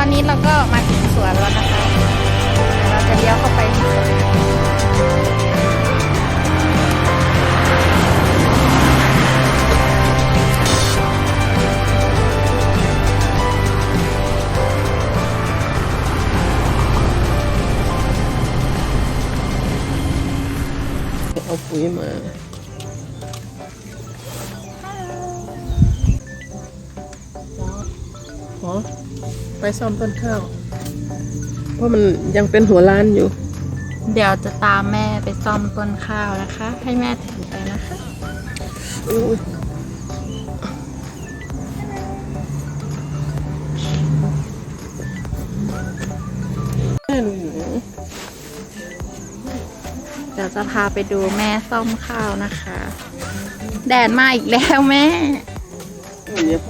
อนนี้เราก็มาถึงสวนแล้วนะคะ เราจะเลี้ยวเข้าไปที่สวนเอาปุ๋ยมาฮะ ไปซ่อมต้นข้าว เพราะมันยังเป็นหัวล้านอยู่ เดี๋ยวจะตามแม่ไปซ่อมต้นข้าวนะคะ ให้แม่ถือไปนะคะอุ๊ยแม่หนูอยู่ไหนเดี๋ยวจะพาไปดูแม่ซ่อมข้าวนะคะ แดดมาอีกแล้วแม่ เดี๋ยวเพิ่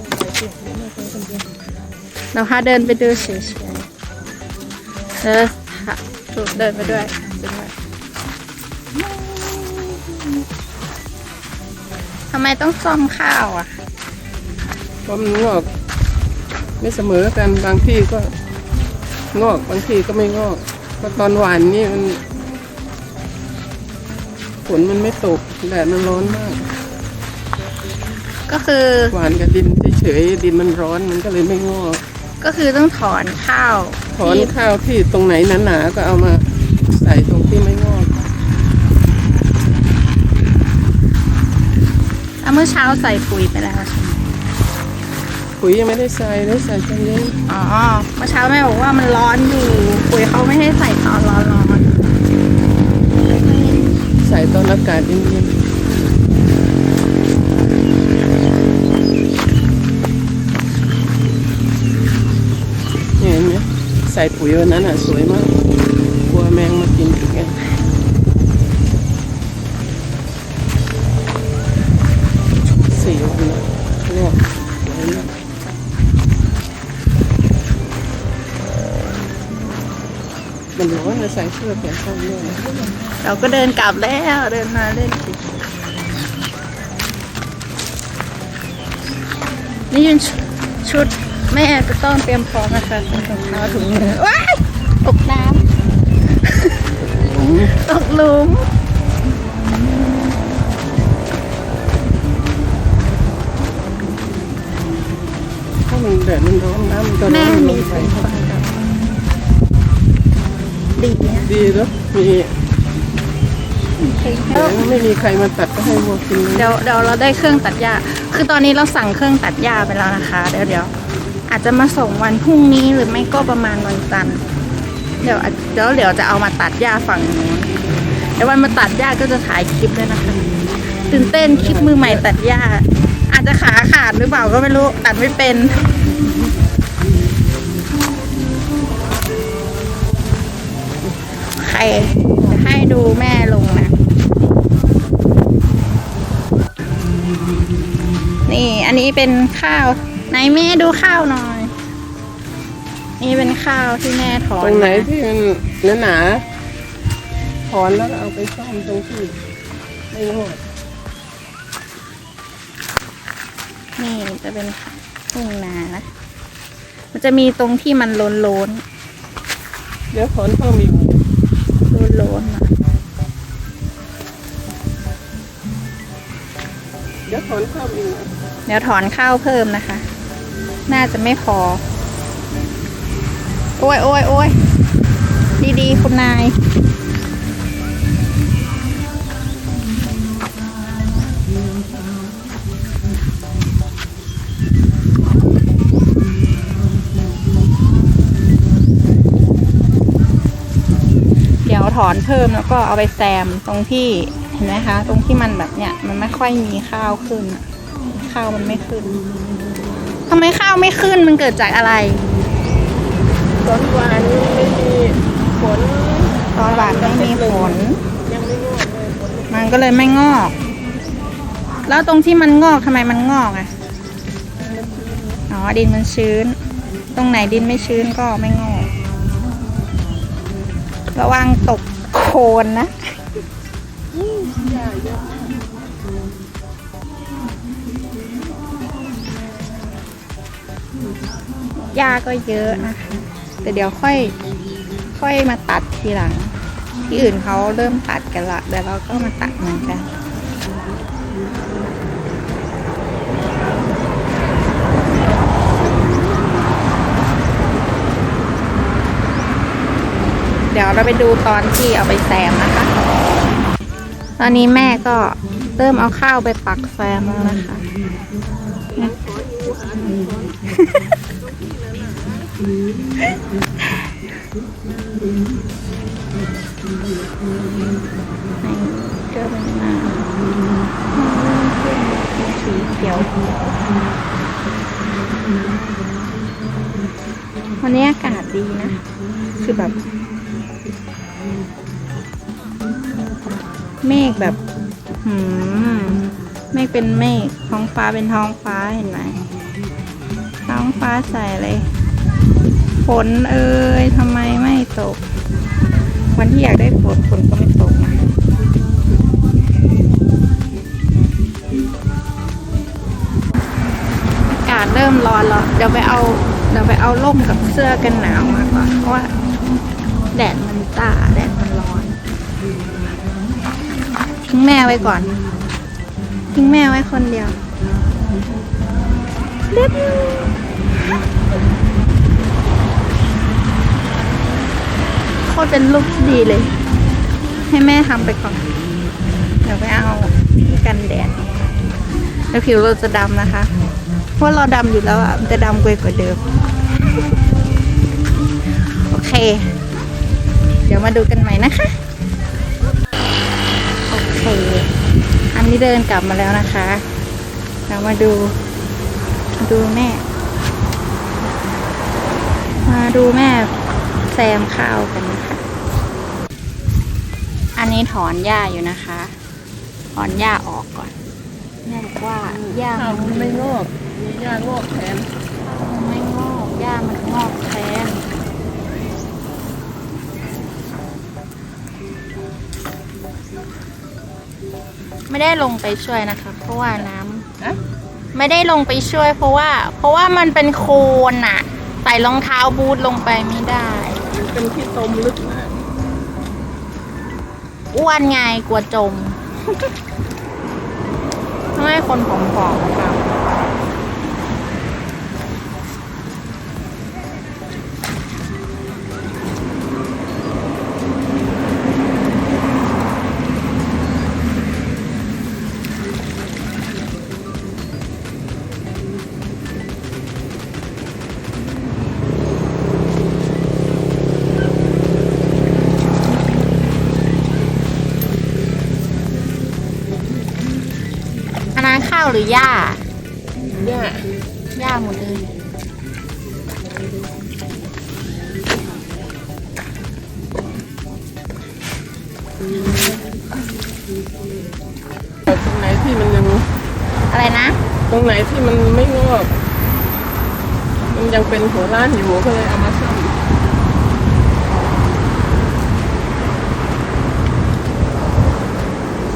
เราพาเดินไปดูเฉยๆเดินค่ะถูกเดินไปด้วยไปด้วยทำไมต้องซ่อมข้าวอะเพราะมันงอก ไม่เสมอกันบางที่ก็งอกบางที่ก็ไม่งอกเพราะตอนหวานนี่มันฝนมันไม่ตกแดดมันร้อนมาก ก็คือหวานกับดินเฉยๆดินมันร้อนมันก็เลยไม่งอก ก็คือต้องถอนข้าวถอนที่ข้าวที่ตรงไหนหนาๆก็เอามาใส่ตรงที่ไม่งอกอะเมื่อเช้าใส่ปุ๋ยไปแล้วใช่ไหมปุ๋ยยังไม่ได้ใส่ได้ใส่ตอนนี้อ๋อ เมื่อเช้าแม่บอกว่ามันร้อนอยู่ ปุ๋ยเขาไม่ให้ใส่ตอนร้อนร้อนใส่ตอนอากาศเย็นๆ ส่ปุ๋ยวันนั้นอะ สวยมาก กลัวแมงมากินอีกไงสีวันแล้วงอกสวยมากมันร้อนเลยใส่เสื้อแขนสั้นด้วยเราก็เดินกลับแล้วเดินมาเล่นสินี่ยืนชุด แม่จะต้องเตรียมพร้อมนะคะถุงเท้าถุงมือว้ายตกน้ำตกหลุมถ้ามันแดดมันร้อนน้ำมันก็ร้แม่อนลมีงไปสีฟันกับดีนะดีแล้วมีแต่ไม่มีใครมาตัดก็ให้วัวกินเลยเดี๋ยวเดี๋ยวเราได้เครื่องตัดหญ้า คือตอนนี้เราสั่งเครื่องตัดหญ้าไปแล้วนะคะ เดี๋ยวเดี๋ยว อาจจะมาส่งวันพรุ่งนี้หรือไม่ก็ประมาณวันจันทร์เดี๋ยวเดี๋ยวเดี๋ยวจะเอามาตัดหญ้าฝั่งนู้นเดี๋ยววันมาตัดหญ้าก็จะถ่ายคลิปด้วยนะคะตื่นเต้นคลิปมือใหม่ตัดหญ้า อาจจะขาขาดหรือเปล่าก็ไม่รู้ตัดไม่เป็นใครให้ดูแม่ลงนะ นี่อันนี้เป็นข้าว ไหนแม่ดูข้าวหน่อย นี่เป็นข้าวที่แม่ถอนตรงไหนมาที่มันหนาๆถอนแล้วก็เอาไปซ่อมตรงที่ไม่งอกนี่จะเป็นทุ่งนานะมันจะมีตรงที่มันโลนโลนเดี๋ยวถอนเพิ่มอีกโลนโลนๆอะเดี๋ยวถอนเพิ่มอีก เดี๋ยวถอนข้าวเพิ่มนะคะ น่าจะไม่พอ โอ้ยโอ้ยโอ้ยดีๆ คุณนาย เดี๋ยวถอนเพิ่มแล้วก็เอาไปแซมตรงที่เห็นไหมคะ ตรงที่มันแบบเนี้ยมันไม่ค่อยมีข้าวขึ้น ข้าวมันไม่ขึ้น ทำไมข้าวไม่ขึ้นมันเกิดจากอะไรตอนหวานไม่มีฝนตอนหวานไม่มีฝน ยังไม่งอกเลยฝนมันก็เลยไม่งอก แล้วตรงที่มันงอกทำไมมันงอกอะ อ๋อ ดินมันชื้น ตรงไหนดินไม่ชื้นก็ไม่งอก ระวังตกโคนนะหญ้าก็เยอะนะคะ แต่เดี๋ยวค่อยค่อยมาตัดทีหลัง ที่อื่นเขาเริ่มตัดกันละเดี๋ยวเราก็มาตัดเหมือนกัน เดี๋ยวเราไปดูตอนที่เอาไปแซมนะคะ ตอนนี้แม่ก็เริ่มเอาข้าวไปปักแซมแล้วนะคะ เกิดเป็นมาสีเขียว วันนี้อากาศดีนะ คือแบบ เมฆแบบหืมเมฆเป็นเมฆท้องฟ้าเป็นท้องฟ้าเห็นไหมท้องฟ้าใสเลย ฝนเอ้ยทำไมไม่ตก วันที่อยากได้ฝนฝนก็ไม่ตกนะอากาศเริ่มร้อนแล้วเดี๋ยวไปเอาเดี๋ยวไปเอาร่มกับเสื้อกันหนาวมาก่อนเพราะว่าแดดมันจ้าแดดมันร้อน ทิ้งแม่ไว้ก่อน ทิ้งแม่ไว้คนเดียวเด็ด โคตรเป็นลูกที่ดีเลย ให้แม่ทำไปก่อน เดี๋ยวไปเอากันแดดแล้วผิวเราจะดำนะคะ เพราะเราดำอยู่แล้วอะ มันจะดำกว่าเดิม โอเค เดี๋ยวมาดูกันใหม่นะคะ โอเค อันนี้เดินกลับมาแล้วนะคะ เรามาดู ดูแม่ มาดูแม่แซมข้าวกันนะ อันนี้ถอนหญ้าอยู่นะคะ ถอนหญ้าออกก่อนแม่บอกว่าหญ้าข้าวมัมันนไม่งอกมีหญ้างอกแทนไม่งอกหญ้ามันงอกแทนไม่ได้ลงไปช่วยนะคะ เพราะว่าน้ำนะไม่ได้ลงไปช่วย เพราะว่า เพราะว่ามันเป็นโคลนอะใส่รองเท้าบูทลงไปไม่ได้ มันเป็นที่ตมลึกมาก อ้วนไงกลัวจมต้องให้คนผอมๆค่ะอันาวหรือหญ้าหญ้าหญ้าหมดเลยแต่ตรงไหนที่มันยังอะไรนะ ตรงไหนที่มันไม่งอกมันยังเป็นหัวล้านอยู่ก็เลยเอามาซ่อม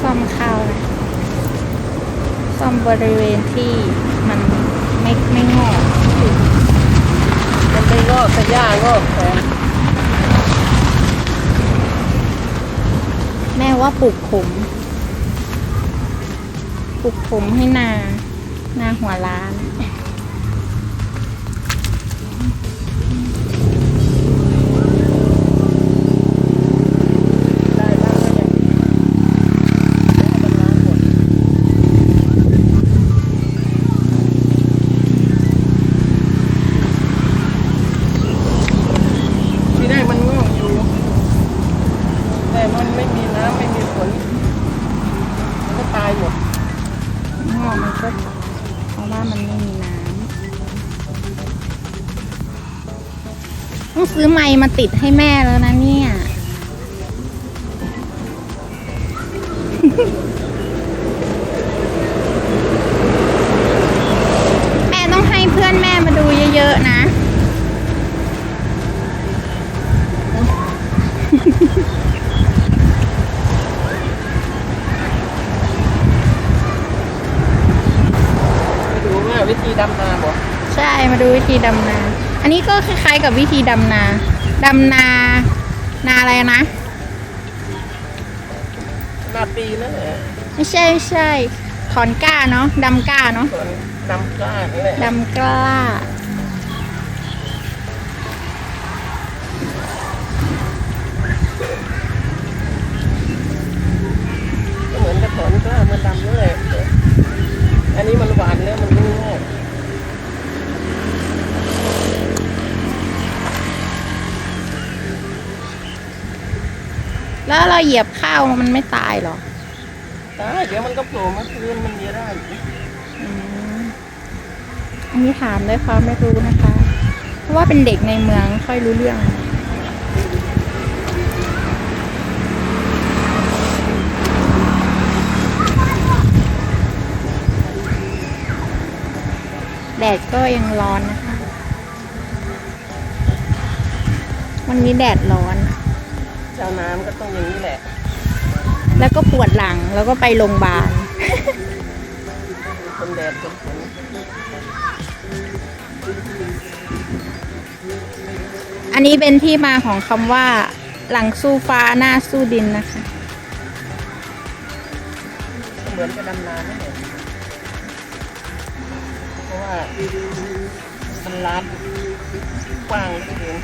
ซ่อมข้าวนะ ซ่อมบริเวณที่มันไม่ไม่งอกมันไม่งอกแต่หญ้างอกแทนแม่ว่าปลูกผมปลูกผมให้นา นาหัวล้าน ม้มาติดให้แม่แล้วนะเนี่ย แม่ต้องให้เพื่อนแม่มาดูเยอะๆนะไปดูว่าวิธีดำนาบ่ใช่มาดูวิธีดำนา อันนี้ก็คล้ายๆกับวิธีดำนา ดำนา นาอะไรนะ นาปีนั่นแหละไม่ใช่ไม่ใช่ถอนกล้าเนาะดำกล้าเนาะส่วนดำกล้านั่นแหละ ดำกล้า ต้อง เราเหยียบข้าวมันไม่ตายเหรอได้เดี๋ยวมันก็โผล่มาคืนมันเยอะได้อืมอันนี้ถามด้วยความไม่รู้นะคะ เพราะว่าเป็นเด็กในเมืองไม่ค่อยรู้เรื่องแดดก็ยังร้อนนะคะ วันนี้แดดร้อน เจ้าน้ำก็ต้องอย่างนี้แหละ แล้วก็ปวดหลังแล้วก็ไปโรงพยาบาลคนแดดคนฝนอันนี้เป็นที่มาของคำว่า หลังสู้ฟ้าหน้าสู้ดินนะคะ เหมือนกับดำน้ำนั่นแหละเพราะว่ามันลาดกว้างเหลือเกิน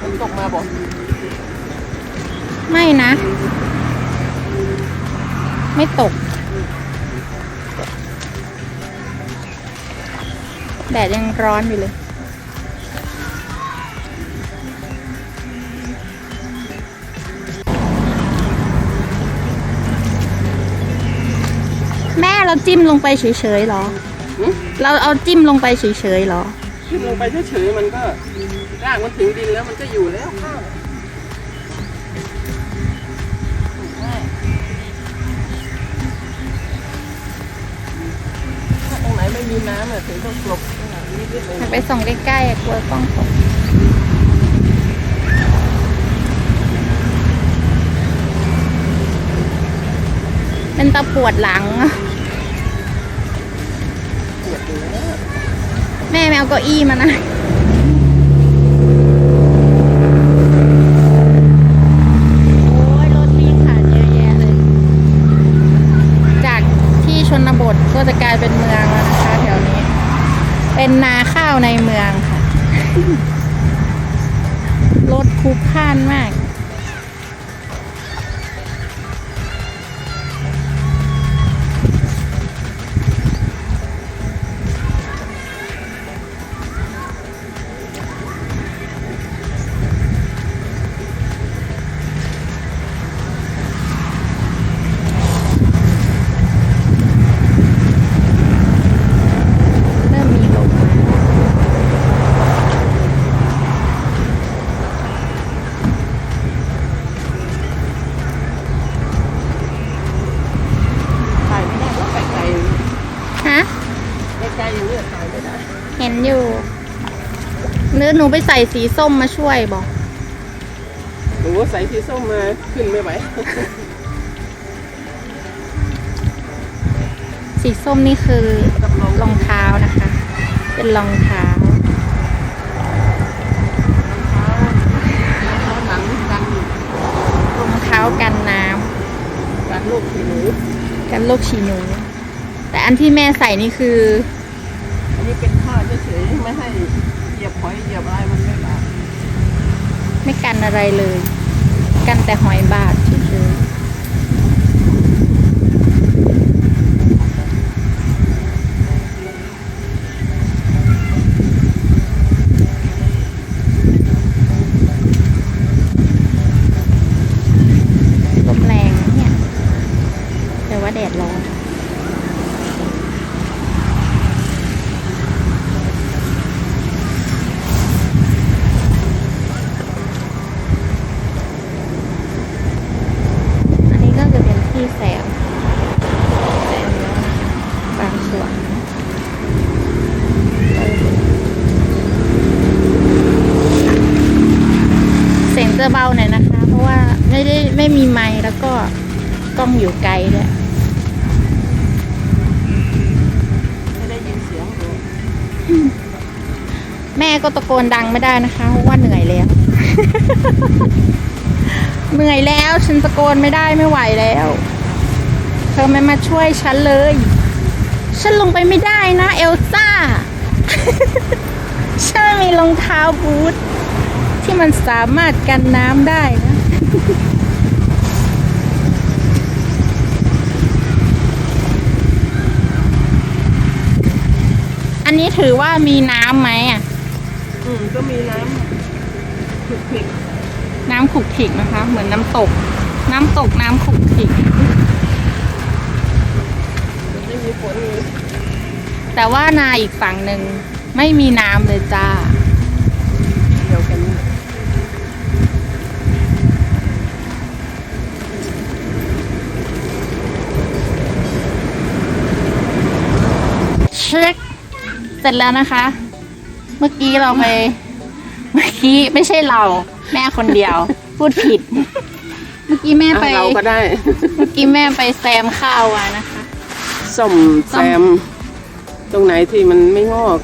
มันตกมาบอก ไม่นะ ไม่ตก แดดยังร้อนอยู่เลยแม่เราจิ้มลงไปเฉยๆเหรอหึเราเอาจิ้มลงไปเฉยๆเหรอขึ้นลงไปเฉยๆมันก็รากมันถึงดินแล้วมันก็อยู่แล้วข้าว ม่มีน้ำอะถึงต้องกลบตรงไหนนิดๆหน่อยากอยไปส่องใกล้ๆอะกลัวกล้องตกเป็นตะปวดหลังอะๆปวดอยู่แล้วแม่ไม่เอาเก้าอี้มานะโอ้ยรถวิ่งผ่านเยอะแยะเลยจากที่ชนบทก็จะกลายเป็นเมืองแล้วนะคะแถวนี้ เป็นนาข้าวในเมืองค่ะ รถคุกพล่านมาก เห็นอยู่หรือหนูไปใส่สีส้มมาช่วยบอกหนูใส่สีส้มมาขึ้นไม่ไหว สีส้มนี่คือรองเท้านะคะ เป็นรองเท้าเขาหนังกันรองเท้ากันน้กันลูกผีหนูำกันโรคฉี่หนู แต่อันที่แม่ใส่นี่คืออันนี้เป็นผ้าเฉยๆ ไม่ให้เหยียบหอยเหยียบอะไรมันไม่บาดไม่กันอะไรเลย กันแต่หอยบาดเฉยๆลมแรงนะเนี่ย แต่ว่าแดดร้อน อันนี้ก็จะเป็นที่แซมแซมแล้วนะคะบางส่วนเสียง จะเบาหน่อยนะคะ เพราะว่าไม่ได้ไม่มีไมค์แล้วก็กล้องอยู่ไกลด้วยไม่ได้ยินเสียงหนูแม่ก็ตะโกนดังไม่ได้นะคะเพราะว่าเหนื่อยแล้ว เหนื่อยแล้วฉันตะโกนไม่ได้ไม่ไหวแล้ว เธอไม่มาช่วยฉันเลย ฉันลงไปไม่ได้นะ เอลซ่า ฉันไม่มีรองเท้าบูท ที่มันสามารถกันน้ำได้นะอันนี้ถือว่ามีน้ำไหมอะ อืมก็มีน้ำผึกๆไหนน้ำขลุกขลิกนะคะ เหมือนน้ำตก น้ำตกน้ำขลุกขลิก ไม่มีฝนเลยแต่ว่านาอีกฝั่งหนึ่งไม่มีน้ำเลยจ้า เดียวกันนี่ เช็ค เสร็จแล้วนะคะ เมื่อกี้เราไป เมื่อกี้ไม่ใช่เรา แม่คนเดียว พูดผิด เมื่อกี้แม่ไปอะเราก็ได้ เมื่อกี้แม่ไปแซมข้าวมานะคะส้มแซม ตรงไหนที่มันไม่งอก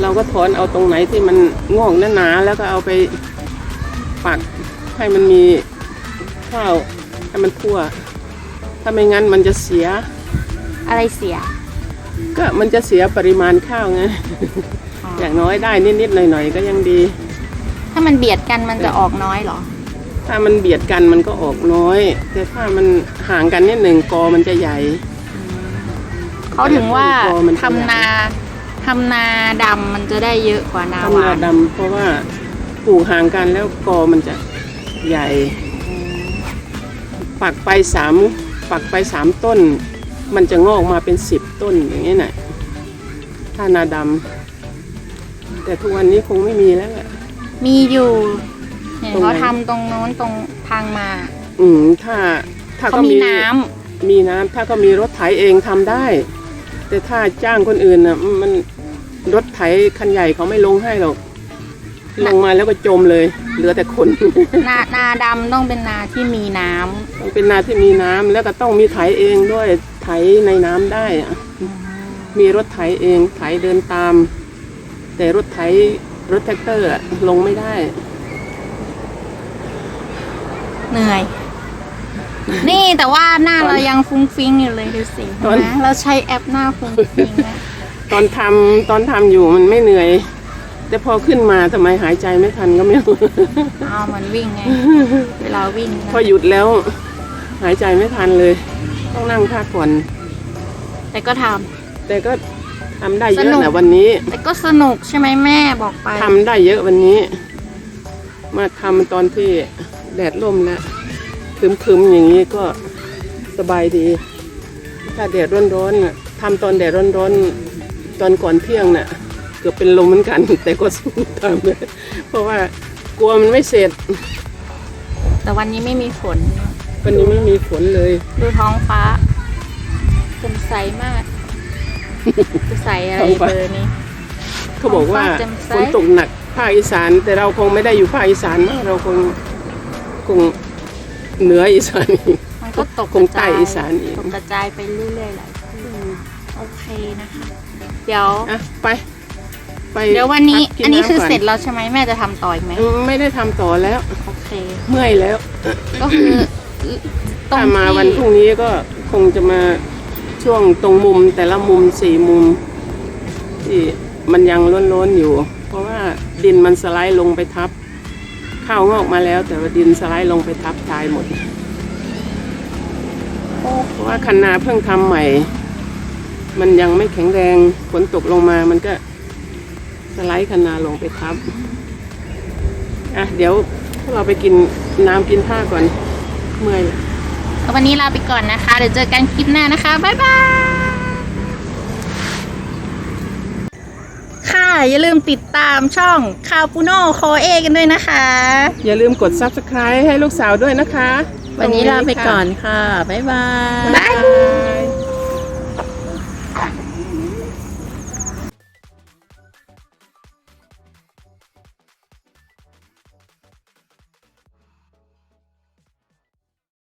เราก็ถอนเอาตรงไหนที่มันงอกหนาๆแล้วก็เอาไปปักให้มันมีข้าวให้มันทั่ว ถ้าไม่งั้นมันจะเสีย อะไรเสีย ก็มันจะเสียปริมาณข้าวไง อย่างน้อยได้นิดๆหน่อยๆก็ยังดี ถ้ามันเบียดกันมันจะออกน้อยเหรอ ถ้ามันเบียดกันมันก็ออกน้อย แต่ถ้ามันห่างกันนิดหนึ่งกอมันจะใหญ่ เขาถึงว่าพอมันทำนาทำนาดำมันจะได้เยอะกว่านาหทำวานานดำเพราะว่าปลูกห่างกันแล้วกอมันจะใหญ่ ปักไปสามปักไปสามต้น มันจะงอกมาเป็นสิบต้นอย่างนี้ยน่ะถ้านาดำแต่ทุกวันนี้คงไม่มีแล้วแหละ มีอยู่เห็นตรงไหน เขาทำตรงโน้นตรงทางมา อืม ถ้าถ้าเขาเขามีมีน้ำมีน้ำถ้าเขามีรถไถเองทำได้ แต่ถ้าจ้างคนอื่นน่ะมันรถไถคันใหญ่เขาไม่ลงให้หรอก ลงมาแล้วก็จมเลย เหลือแต่คนนานาดำต้องเป็นนาที่มีน้ำต้องเป็นนาที่มีน้ำแล้วก็ต้องมีไถเองด้วยไถในน้ำได้อะมีรถไถเองไถเดินตาม แต่รถไถรถแท็กเตอร์อะลงไม่ได้ เหนื่อย นี่แต่ว่าหน้าเรายังฟุ้งฟิ้งอยู่เลยดูสิตอนเห็นะเราใช้แอปหน้าฟุ้งฟิ้งนะตอนทำตอนทำอยู่มันไม่เหนื่อย แต่พอขึ้นมาทำไมหายใจไม่ทันก็ไม่รู้ เอาเหมือนวิ่งไง เวลาวิ่งนะพอหยุดแล้ว หายใจไม่ทันเลย ต้องนั่งพักผ่อนแต่ก็ทแต่ก็ทำได้เยสนุอะก นะวันนี้ำแต่ก็สนุกใช่ไหมแม่บอกไป ทำได้เยอะวันนี้ มาทำตอนที่แดดร่มแล้วคึมๆอย่างนี้ก็สบายดี ถ้าแดดร้อนๆน่ะทำตอนแดดร้อนๆตอนก่อนเที่ยงน่ะ เกือบเป็นลมเหมือนกัน แต่ก็สู้ทำเลยเพราะว่ากลัวมันไม่เสร็จ แต่วันนี้ไม่มีฝน วันนี้ไม่มีฝนเลย ดูท้องฟ้าสดใสมากจะใสอะไรท้องฟ้าเบอร์นี้ เขาบอกว่าท้องฟ้าแจ่มใสฝนตกหนักภาคอีสาน แต่เราคงไม่ได้อยู่ภาคอีสานมากเราคงคงเหนืออีสานอีกมันก็ตกคงใต้อีสานอีกตกกระจายไปเรื่อยๆหลายที่โอเคนะคะ เดี๋ยวอะไป ไปเดี๋ยววันนี้พักกิอันนี้คือำก่เสร็จแล้วใช่ไหมแม่จะทำต่ออีกไหมอืมไม่ได้ทำต่อแล้ว โอเค เมื่อยแล้วก็คือตรงถ้ามาที่วันพรุ่งนี้ก็คงจะมาช่วงตรงมุมแต่ละมุมสี่มุม ที่มันยังล้นๆอยู่ เพราะว่าดินมันสไลด์ลงไปทับ ข้าวงอกมาแล้ว แต่ว่าดินสไลด์ลงไปทับตายหมดเพราะว่าคันนาเพิ่งทำใหม่ มันยังไม่แข็งแรงฝนตกลงมามันก็ สไลด์คันนาลงไปทับ อะ เดี๋ยวพวกเราไปกินน้ำกินท่าก่อน เมื่อยแล้ววันนี้ลาไปก่อนนะคะ เดี๋ยวเจอกันคลิปหน้านะคะ บ๊ายบาย ค่ะ อย่าลืมติดตามช่องคาวปูโน่โคเอกันด้วยนะคะ อย่าลืมกด subscribe ให้ลูกสาวด้วยนะคะ วันนี้ลาไปก่อนค่ะ บ๊ายบาย บ๊ายบาย